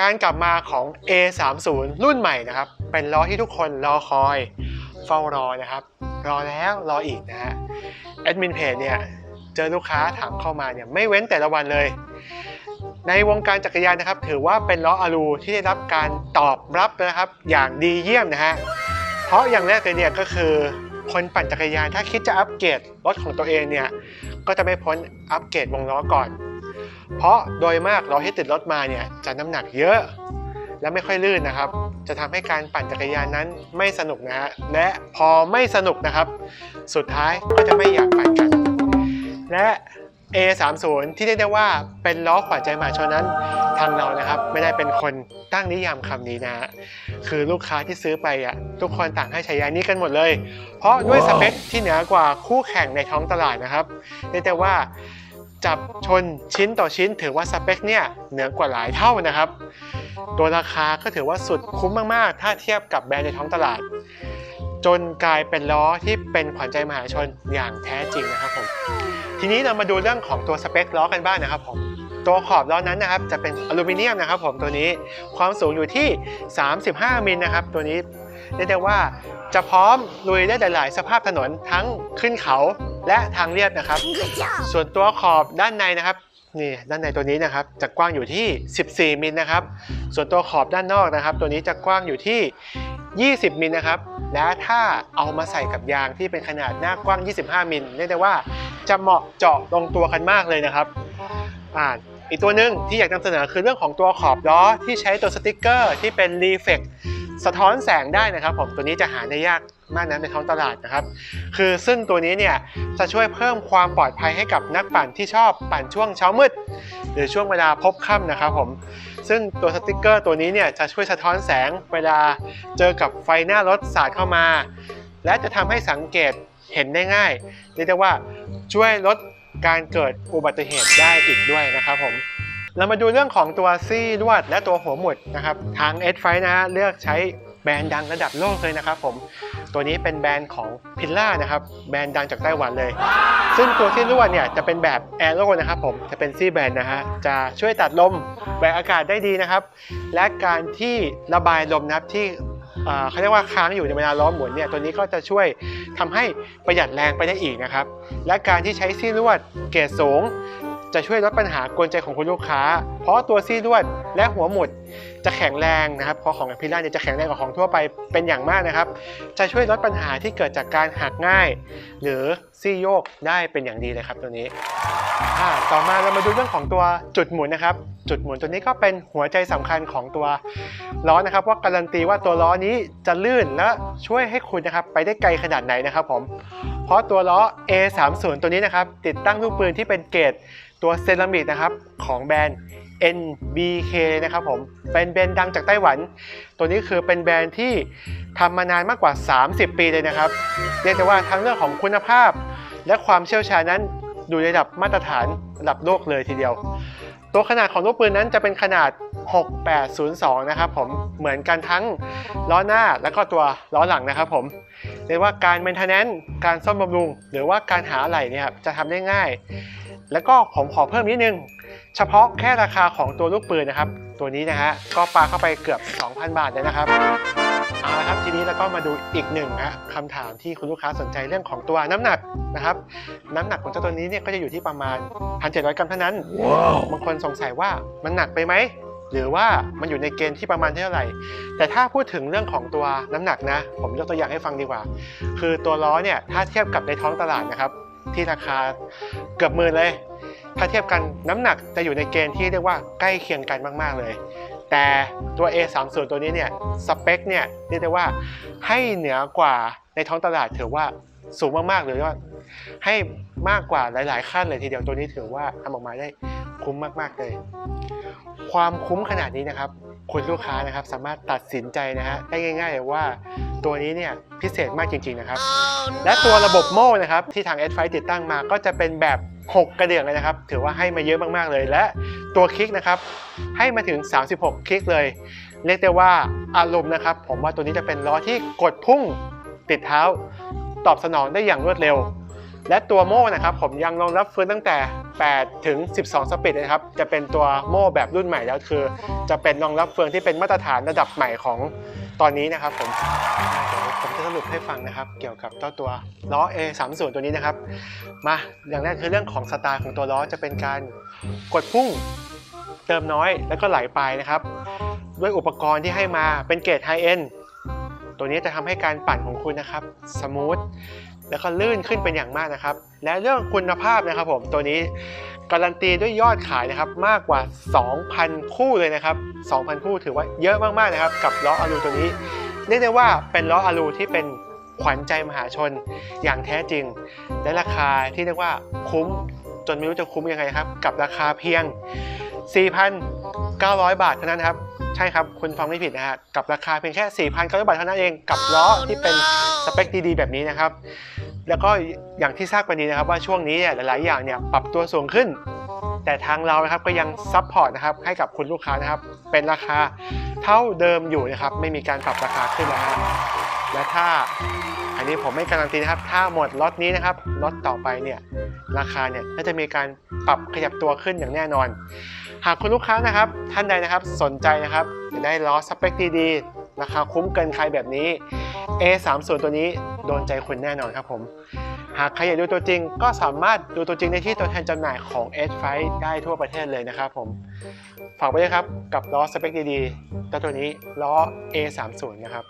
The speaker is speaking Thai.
การกลับมาของ A30 รุ่นใหม่นะครับ เป็นล้อที่ทุกคนรอคอย เฝ้ารอนะครับ รอแล้วรออีกนะฮะแอดมินเพจเนี่ย เจอลูกค้าถามเข้ามาเนี่ยไม่เว้นแต่ละวันเลย ในวงการจักรยานนะครับ ถือว่าเป็นล้ออะลูที่ได้รับการตอบรับนะครับ อย่างดีเยี่ยมนะฮะเพราะอย่างแรกเลยเนี่ยก็คือคนปั่นจักรยานถ้าคิดจะอัปเกรดรถของตัวเองเนี่ยก็จะไม่พ้นอัปเกรดวงล้อก่อน เพราะโดยมากล้อที่ติดรถมาเนี่ยจะน้ำหนักเยอะ และไม่ค่อยลื่นนะครับ จะทำให้การปั่นจักรยานนั้นไม่สนุกนะฮะและพอไม่สนุกนะครับ สุดท้ายก็จะไม่อยากปั่นกัน และ A30 ที่เรียกได้ว่าเป็นล้อขวัญใจมหาชนนั้น ทางเรานะครับไม่ได้เป็นคนตั้งนิยามคำนี้นะฮะคือลูกค้าที่ซื้อไปอะทุกคนต่างให้ฉายานี้กันหมดเลย เพราะด้วยสเปคที่เหนือกว่าคู่แข่งในท้องตลาดนะครับเรียกได้ว่า จับชนชิ้นต่อชิ้น ถือว่าสเปคเนี่ยเหนือกว่าหลายเท่านะครับ ตัวราคาก็ถือว่าสุดคุ้มมากๆ ถ้าเทียบกับแบรนด์ในท้องตลาด จนกลายเป็นล้อที่เป็นขวัญใจมหาชนอย่างแท้จริงนะครับผมทีนี้เรามาดูเรื่องของตัวสเปคล้อกันบ้างนะครับผมตัวขอบล้อนั้นนะครับจะเป็นอลูมิเนียมนะครับผมตัวนี้ความสูงอยู่ที่ 35มิลนะครับตัวนี้เรียกได้ว่าจะพร้อมลุยได้หลาย ๆ สภาพถนนทั้งขึ้นเขา และทางเรียบนะครับ ส่วนตัวขอบด้านในนะครับนี่ด้านในตัวนี้นะครับจะกว้างอยู่ที่ 14มิลนะครับ ส่วนตัวขอบด้านนอกนะครับ ตัวนี้จะกว้างอยู่ที่ 20มิลนะครับ และถ้าเอามาใส่กับยางที่เป็นขนาดหน้ากว้าง 25มิลเรียกได้ว่าจะเหมาะเจาะลงตัวกันมากเลยนะครับอ่าอีกตัวหนึ่งที่อยากนำเสนอคือเรื่องของตัวขอบล้อที่ใช้ตัวสติกเกอร์ที่เป็นรีเฟกสะท้อนแสงได้นะครับผมตัวนี้จะหาได้ยาก มากนะในท้องตลาดนะครับ คือซึ่งตัวนี้เนี่ยจะช่วยเพิ่มความปลอดภัยให้กับนักปั่นที่ชอบปั่นช่วงเช้ามืด หรือช่วงเวลาพบค่ำนะครับผมซึ่งตัวสติกเกอร์ตัวนี้เนี่ยจะช่วยสะท้อนแสงเวลาเจอกับไฟหน้ารถสาดเข้ามา และจะทำให้สังเกตเห็นได้ง่ายเรียกได้ว่าช่วยลดการเกิดอุบัติเหตุได้อีกด้วยนะครับผมเรามาดูเรื่องของตัวซี่ลวดและตัวหัวหมุดนะครับทาง s อ f นะฮะเลือกใช้ แบรนด์ดังระดับโลกเลยนะครับผมตัวนี้เป็นแบรนด์ของพิลล่านะครับแบรนด์ดังจากไต้หวันเลย ซึ่งตัวซี่ลวดเนี่ยจะเป็นแบบแอโร่นะครับผมจะเป็นซี่แบรนด์นะฮะจะช่วยตัดลมแบกอากาศได้ดีนะครับ และการที่ระบายลมนะครับที่เขาเรียกว่าค้างอยู่ในเวลาล้อหมุนเนี่ยตัวนี้ก็จะช่วยทำให้ประหยัดแรงไปได้อีกนะครับ และการที่ใช้ซี่ลวดเกรดสูง จะช่วยลดปัญหากวนใจของคุณลูกค้า เพราะตัวซี่ลวดและหัวหมุดจะแข็งแรงนะครับเพราะของพิล่าเนี่ยจะแข็งแรงกว่าของทั่วไปเป็นอย่างมากนะครับ จะช่วยลดปัญหาที่เกิดจากการหักง่าย หรือซี่โยกได้เป็นอย่างดีเลยครับตัวนี้ ต่อมาเรามาดูเรื่องของตัวจุดหมุนนะครับ จุดหมุนตัวนี้ก็เป็นหัวใจสำคัญของตัวล้อนะครับว่าการันตีว่าตัวล้อนี้จะลื่นและช่วยให้คุณนะครับไปได้ไกลขนาดไหนนะครับผมเพราะตัวล้อ A30 ตัวนี้นะครับติดตั้งลูกปืนที่เป็นเกรดตัวเซรามิกนะครับของแบรนด์ NBK นะครับผมเป็นแบรนด์ดังจากไต้หวัน ตัวนี้คือเป็นแบรนด์ที่ทำมานานมากกว่า 30 ปีเลยนะครับ เรียกได้ว่าทั้งเรื่องของคุณภาพ และความเชี่ยวชาญนั้น อยู่ในระดับมาตรฐานระดับโลกเลยทีเดียว ตัวขนาดของลูกปืนนั้นจะเป็นขนาด 6802 นะครับผมเหมือนกันทั้งล้อหน้าและก็ตัวล้อหลังนะครับผมเรียกว่าการ maintenance การซ่อมบำรุง หรือว่าการหาอะไหล่เนี่ยจะทำได้ง่าย แล้วก็ผมขอเพิ่มนิดนึง เฉพาะแค่ราคาของตัวลูกปืนนะครับ ตัวนี้นะฮะก็ปาเข้าไปเกือบ 2,000 บาทเลยนะครับเอาละครับทีนี้แล้วก็มาดูอีกหนึ่งฮะคำถามที่คุณลูกค้าสนใจเรื่องของตัวน้ำหนักนะครับ น้ำหนักของเจ้าตัวนี้เนี่ยก็จะอยู่ที่ประมาณ 1,700 กรัมเท่านั้นบางคนสงสัยว่ามันหนักไปไหมหรือว่ามันอยู่ในเกณฑ์ที่ประมาณเท่าไหร่ แต่ถ้าพูดถึงเรื่องของตัวน้ำหนักนะ ผมยกตัวอย่างให้ฟังดีกว่า คือตัวล้อเนี่ยถ้าเทียบกับในท้องตลาดนะครับที่ราคาเกือบหมื่นเลย ถ้าเทียบกันน้ำหนักจะอยู่ในเกณฑ์ที่เรียกว่าใกล้เคียงกันมากๆเลย แต่ตัว A30 ตัวนี้เนี่ยสเปคเนี่ยเรียกได้ว่าให้เหนือกว่าในท้องตลาดถือว่าสูงมากๆหรือว่าให้มากกว่าหลาย ๆ ขั้นเลยทีเดียวตัวนี้ถือว่าทำออกมาได้คุ้มมาก ๆ เลย ความคุ้มขนาดนี้นะครับ คุณลูกค้านะครับสามารถตัดสินใจนะฮะได้ง่าย ๆ เลยว่าตัวนี้เนี่ยพิเศษมากจริง ๆ นะครับและตัวระบบโม่นะครับที่ทาง s อติดตั้งมาก็จะเป็นแบบ 6 กระเดื่องเลยนะครับ ถือว่าให้มาเยอะมากๆเลย และตัวคลิกนะครับ ให้มาถึง 36 คลิกเลย เรียกได้ว่าอารมณ์นะครับ ผมว่าตัวนี้จะเป็นล้อที่กดพุ่งติดเท้า ตอบสนองได้อย่างรวดเร็ว และตัวโม่นะครับ ผมยังรองรับฟื้นตั้งแต่ 8 ถึง 12 สปีดนะครับ จะเป็นตัวโม่แบบรุ่นใหม่แล้วคือ จะเป็นรองรับเฟืองที่เป็นมาตรฐานระดับใหม่ของตอนนี้นะครับผม สรุปให้ฟังนะครับ เกี่ยวกับเจ้าตัวล้อ A30 ตัวนี้นะครับ มาอย่างแรกคือเรื่องของสไตล์ของตัวล้อจะเป็นการกดพุ่งเติมน้อยแล้วก็ไหลไปนะครับ ด้วยอุปกรณ์ที่ให้มาเป็นเกรดไฮเอ็นตัวนี้จะทำให้การปั่นของคุณนะครับสมูทแล้วก็ลื่นขึ้นเป็นอย่างมากนะครับ และเรื่องคุณภาพนะครับผมตัวนี้การันตีด้วยยอดขายนะครับมากกว่า 2,000 คู่เลยนะครับ 2,000 คู่ถือว่าเยอะมากๆนะครับ กับล้ออะลูตัวนี้ เรียกได้ว่าเป็นล้ออะลูที่เป็นขวัญใจมหาชนอย่างแท้จริง และราคาที่เรียกว่าคุ้มจนไม่รู้จะคุ้มยังไงครับ กับราคาเพียง 4,900 บาทเท่านั้นครับ ใช่ครับ คุณฟังไม่ผิดนะฮะกับราคาเพียงแค่ 4,900 บาทเท่านั้นเองกับล้อที่เป็นสเปคดีๆ แบบนี้นะครับ แล้วก็อย่างที่ทราบกันดีนะครับว่าช่วงนี้เนี่ยหลายๆอย่างเนี่ยปรับตัวสูงขึ้น แต่ทางเรานะครับก็ยังซัพพอร์ตนะครับให้กับคุณลูกค้านะครับ เป็นราคาเท่าเดิมอยู่นะครับ ไม่มีการปรับราคาขึ้นแล้วครับและถ้าอันนี้ผมไม่การันตีนะครับ ถ้าหมดล็อตนี้นะครับล็อตต่อไปเนี่ยราคาเนี่ยน่าจะมีการปรับขยับตัวขึ้นอย่างแน่นอน หากคุณลูกค้านะครับ ท่านใดนะครับสนใจนะครับจะได้ล้อสเปคดีๆราคาคุ้มเกินใครแบบนี้ A30 ตัวนี้ โดนใจคุณแน่นอนครับผม หากใครอยากดูตัวจริง ก็สามารถดูตัวจริงได้ที่ตัวแทนจำหน่ายของ Edge f i ได้ทั่วประเทศเลยนะครับผม ฝากไว้ด้วยครับกับล้อสเปคดีๆตัวตัวนี้ล้อ A30 นะครับ